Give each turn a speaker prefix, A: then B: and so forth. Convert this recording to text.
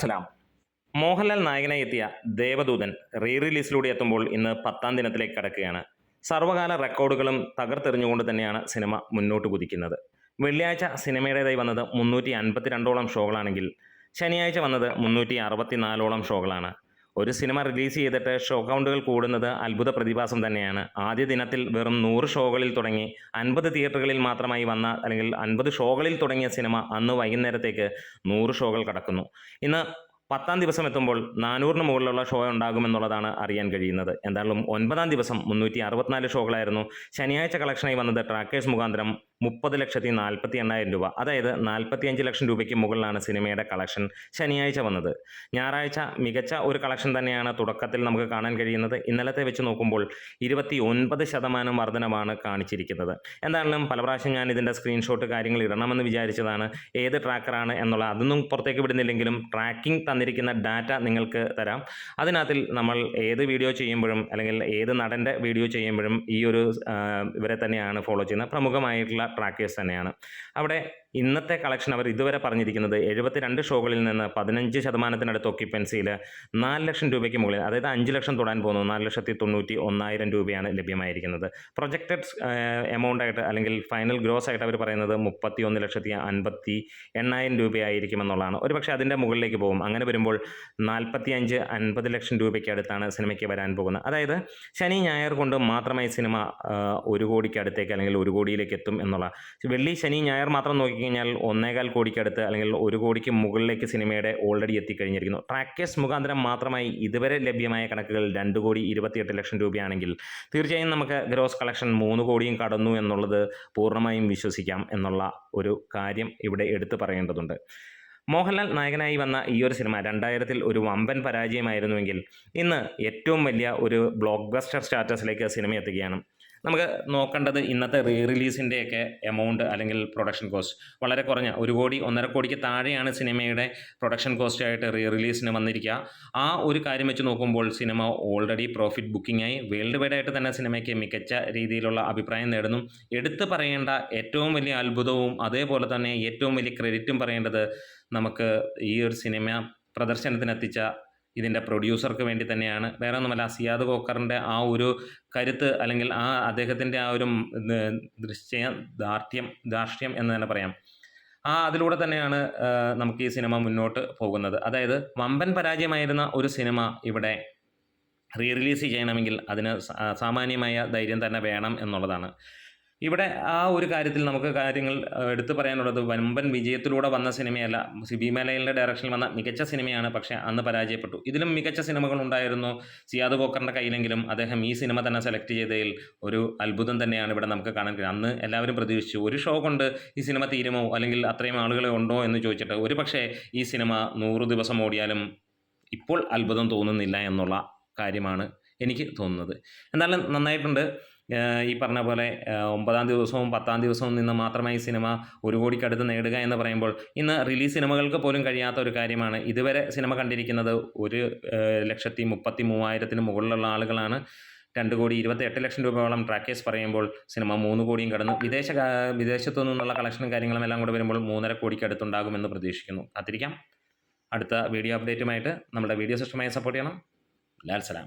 A: സലാം. മോഹൻലാൽ നായകനായി എത്തിയ ദേവദൂതൻ റീ റിലീസിലൂടെ എത്തുമ്പോൾ ഇന്ന് പത്താം ദിനത്തിലേക്ക് കടക്കുകയാണ്. സർവകാല റെക്കോർഡുകളും തകർത്തെറിഞ്ഞുകൊണ്ട് തന്നെയാണ് സിനിമ മുന്നോട്ട് കുതിക്കുന്നത്. വെള്ളിയാഴ്ച സിനിമയുടേതായി വന്നത് മുന്നൂറ്റി അൻപത്തിരണ്ടോളം ഷോകളാണെങ്കിൽ ശനിയാഴ്ച വന്നത് മുന്നൂറ്റി അറുപത്തിനാലോളം ഷോകളാണ്. ഒരു സിനിമ റിലീസ് ചെയ്തിട്ട് ഷോ കൗണ്ടുകൾ കൂടുന്നത് അത്ഭുത പ്രതിഭാസം തന്നെയാണ്. ആദ്യ ദിനത്തിൽ വെറും നൂറ് ഷോകളിൽ തുടങ്ങി അൻപത് തിയേറ്ററുകളിൽ മാത്രമായി വന്ന അല്ലെങ്കിൽ അൻപത് ഷോകളിൽ തുടങ്ങിയ സിനിമ അന്ന് വൈകുന്നേരത്തേക്ക് നൂറ് ഷോകൾ കടക്കുന്നു. ഇന്ന് പത്താം ദിവസം എത്തുമ്പോൾ നാനൂറിന് മുകളിലുള്ള ഷോ ഉണ്ടാകുമെന്നുള്ളതാണ് അറിയാൻ കഴിയുന്നത്. എന്തായാലും ഒൻപതാം ദിവസം മുന്നൂറ്റി അറുപത്തിനാല് ഷോകളായിരുന്നു. ശനിയാഴ്ച കളക്ഷനായി വന്നത് ട്രാക്കേഴ്സ് മുഖാന്തരം മുപ്പത് ലക്ഷത്തി നാൽപ്പത്തി എണ്ണായിരം രൂപ. അതായത് നാൽപ്പത്തിയഞ്ച് ലക്ഷം രൂപയ്ക്ക് മുകളിലാണ് സിനിമയുടെ കളക്ഷൻ ശനിയാഴ്ച വന്നത്. ഞായറാഴ്ച മികച്ച ഒരു കളക്ഷൻ തന്നെയാണ് തുടക്കത്തിൽ നമുക്ക് കാണാൻ കഴിയുന്നത്. ഇന്നലത്തെ വെച്ച് നോക്കുമ്പോൾ ഇരുപത്തി ഒൻപത് ശതമാനം വർധനമാണ് കാണിച്ചിരിക്കുന്നത്. എന്തായാലും പല പ്രാവശ്യം ഞാൻ ഇതിന്റെ സ്ക്രീൻഷോട്ട് കാര്യങ്ങൾ ഇടണമെന്ന് വിചാരിച്ചതാണ്. ഏത് ട്രാക്കറാണ് എന്നുള്ള അതൊന്നും പുറത്തേക്ക് വിടുന്നില്ലെങ്കിലും ട്രാക്കിംഗ് തന്നിരിക്കുന്ന ഡാറ്റ നിങ്ങൾക്ക് തരാം. അതിനകത്തിൽ നമ്മൾ ഏത് വീഡിയോ ചെയ്യുമ്പോഴും അല്ലെങ്കിൽ ഏത് നടന്റെ വീഡിയോ ചെയ്യുമ്പോഴും ഈ ഒരു ഇവരെ തന്നെയാണ് ഫോളോ ചെയ്യുന്നത്. പ്രമുഖമായിട്ടുള്ള ട്രാക്കേഴ്സ് തന്നെയാണ്. അവിടെ ഇന്നത്തെ കളക്ഷൻ അവർ ഇതുവരെ പറഞ്ഞിരിക്കുന്നത് എഴുപത്തിരണ്ട് ഷോകളിൽ നിന്ന് പതിനഞ്ച് ശതമാനത്തിനടുത്ത് ഒക്യുപ്പൻസിയിൽ നാല് ലക്ഷം രൂപയ്ക്ക് മുകളിൽ അതായത് അഞ്ച് ലക്ഷം തൊടാൻ പോകുന്നു. നാല് ലക്ഷത്തി തൊണ്ണൂറ്റി ഒന്നായിരം രൂപയാണ് ലഭ്യമായിരിക്കുന്നത്. പ്രൊജക്റ്റഡ് എമൗണ്ട് ആയിട്ട് അല്ലെങ്കിൽ ഫൈനൽ ഗ്രോസ് ആയിട്ട് അവർ പറയുന്നത് മുപ്പത്തി ഒന്ന് ലക്ഷത്തി അൻപത്തി എണ്ണായിരം രൂപയായിരിക്കുമെന്നുള്ളതാണ്. ഒരുപക്ഷെ അതിന്റെ മുകളിലേക്ക് പോകും. അങ്ങനെ വരുമ്പോൾ നാൽപ്പത്തി അഞ്ച് അൻപത് ലക്ഷം രൂപയ്ക്ക് അടുത്താണ് സിനിമയ്ക്ക് വരാൻ പോകുന്നത്. അതായത് ശനി ഞായർ കൊണ്ട് മാത്രമായി സിനിമ ഒരു കോടിക്ക് അടുത്തേക്ക് അല്ലെങ്കിൽ ഒരു കോടിയിലേക്ക് എത്തും എന്നുള്ള. വെള്ളി ശനി ഞായർ മാത്രം നോക്കിക്കഴിഞ്ഞാൽ ഒന്നേകാൽ കോടിക്ക് അടുത്ത് അല്ലെങ്കിൽ ഒരു കോടിക്ക് മുകളിലേക്ക് സിനിമയുടെ ഓൾറെഡി എത്തിക്കഴിഞ്ഞിരിക്കുന്നു. ട്രാക്കേഴ്സ് മുഖാന്തരം മാത്രമായി ഇതുവരെ ലഭ്യമായ കണക്കുകൾ രണ്ട് കോടി ഇരുപത്തിയെട്ട് ലക്ഷം രൂപയാണെങ്കിൽ തീർച്ചയായും നമുക്ക് ഗ്രോസ് കളക്ഷൻ മൂന്ന് കോടിയും കടന്നു എന്നുള്ളത് പൂർണമായും വിശ്വസിക്കാം എന്നുള്ള ഒരു കാര്യം ഇവിടെ എടുത്തു പറയേണ്ടതുണ്ട്. മോഹൻലാൽ നായകനായി വന്ന ഈ ഒരു സിനിമ രണ്ടായിരത്തിൽ ഒരു വമ്പൻ പരാജയമായിരുന്നുവെങ്കിൽ ഇന്ന് ഏറ്റവും വലിയ ഒരു ബ്ലോക്ക് ബസ്റ്റർ സ്റ്റാറ്റസിലേക്ക് സിനിമ എത്തുകയാണ്. നമുക്ക് നോക്കേണ്ടത് ഇന്നത്തെ റീ റിലീസിന്റെയൊക്കെ എമൗണ്ട് അല്ലെങ്കിൽ പ്രൊഡക്ഷൻ കോസ്റ്റ് വളരെ കുറഞ്ഞ ഒരു കോടി ഒന്നര കോടിക്ക് താഴെയാണ് സിനിമയുടെ പ്രൊഡക്ഷൻ കോസ്റ്റ് ആയിട്ട് റീ റിലീസിന് വന്നിരിക്കുക. ആ ഒരു കാര്യം വെച്ച് നോക്കുമ്പോൾ സിനിമ ഓൾറെഡി പ്രോഫിറ്റ് ബുക്കിംഗ് ആയി. വേൾഡ് വൈഡ് ആയിട്ട് തന്നെ സിനിമയ്ക്ക് മികച്ച രീതിയിലുള്ള അഭിപ്രായം നേടുന്നു. എടുത്തു പറയേണ്ട ഏറ്റവും വലിയ അത്ഭുതവും അതേപോലെ തന്നെ ഏറ്റവും വലിയ ക്രെഡിറ്റും പറയേണ്ടത് നമുക്ക് ഈ ഒരു സിനിമ പ്രദർശനത്തിനെത്തിച്ച ഇതിന്റെ പ്രൊഡ്യൂസർക്ക് വേണ്ടി തന്നെയാണ്. വേറെ ഒന്നുമല്ല സിയാദ് കോക്കറിന്റെ ആ ഒരു കരുത്ത് അല്ലെങ്കിൽ ആ അദ്ദേഹത്തിന്റെ ആ ഒരു ദൃശ്യം ദാർഢ്യം ധാർഷ്ട്യം എന്ന് തന്നെ പറയാം. ആ അതിലൂടെ തന്നെയാണ് നമുക്ക് ഈ സിനിമ മുന്നോട്ട് പോകുന്നത്. അതായത് വമ്പൻ പരാജയമായിരുന്ന ഒരു സിനിമ ഇവിടെ റീ റിലീസ് ചെയ്യണമെങ്കിൽ അതിന് സാമാന്യമായ ധൈര്യം തന്നെ വേണം എന്നുള്ളതാണ്. ഇവിടെ ആ ഒരു കാര്യത്തിൽ നമുക്ക് കാര്യങ്ങൾ എടുത്തു പറയാനുള്ളത് വമ്പൻ വിജയത്തിലൂടെ വന്ന സിനിമയല്ല. സിബി മേലയിലെ ഡയറക്ഷനിൽ വന്ന മികച്ച സിനിമയാണ് പക്ഷേ അന്ന് പരാജയപ്പെട്ടു. ഇതിലും മികച്ച സിനിമകൾ ഉണ്ടായിരുന്നു സിയാദ് കോക്കറിന്റെ കയ്യിലെങ്കിലും. അദ്ദേഹം ഈ സിനിമ തന്നെ സെലക്ട് ചെയ്തതിൽ ഒരു അത്ഭുതം തന്നെയാണ് ഇവിടെ നമുക്ക് കാണാൻ കഴിയും അന്ന് എല്ലാവരും പ്രതീക്ഷിച്ചു ഒരു ഷോ കൊണ്ട് ഈ സിനിമ തീരുമോ? അല്ലെങ്കിൽ അത്രയും ആളുകളെ ഉണ്ടോ എന്ന് ചോദിച്ചിട്ട് ഒരു പക്ഷേ ഈ സിനിമ നൂറ് ദിവസം ഓടിയാലും ഇപ്പോൾ അത്ഭുതം തോന്നുന്നില്ല എന്നുള്ള കാര്യമാണ് എനിക്ക് തോന്നുന്നത്. എന്തായാലും നന്നായിട്ടുണ്ട്. ഈ പറഞ്ഞ പോലെ ഒമ്പതാം ദിവസവും പത്താം ദിവസവും നിന്ന് മാത്രമായി സിനിമ ഒരു കോടിക്കടുത്ത് നേടുക എന്ന് പറയുമ്പോൾ ഇന്ന് റിലീസ് സിനിമകൾക്ക് പോലും കഴിയാത്ത ഒരു കാര്യമാണ്. ഇതുവരെ സിനിമ കണ്ടിരിക്കുന്നത് ഒരു ലക്ഷത്തി മുപ്പത്തി മൂവായിരത്തിന് മുകളിലുള്ള ആളുകളാണ്. രണ്ട് കോടി ഇരുപത്തി എട്ട് ലക്ഷം രൂപയോളം ട്രാക്കേഴ്സ് പറയുമ്പോൾ സിനിമ മൂന്ന് കോടിയും കടന്നു. വിദേശ വിദേശത്തു നിന്നുള്ള കളക്ഷനും കാര്യങ്ങളും എല്ലാം കൂടെ വരുമ്പോൾ മൂന്നര കോടിക്ക് അടുത്തുണ്ടാകുമെന്ന് പ്രതീക്ഷിക്കുന്നു. കാത്തിരിക്കാം. അടുത്ത വീഡിയോ അപ്ഡേറ്റുമായിട്ട് നമ്മുടെ വീഡിയോ സിസ്റ്റമായി സപ്പോർട്ട് ചെയ്യണം. ലാൽ സലാം.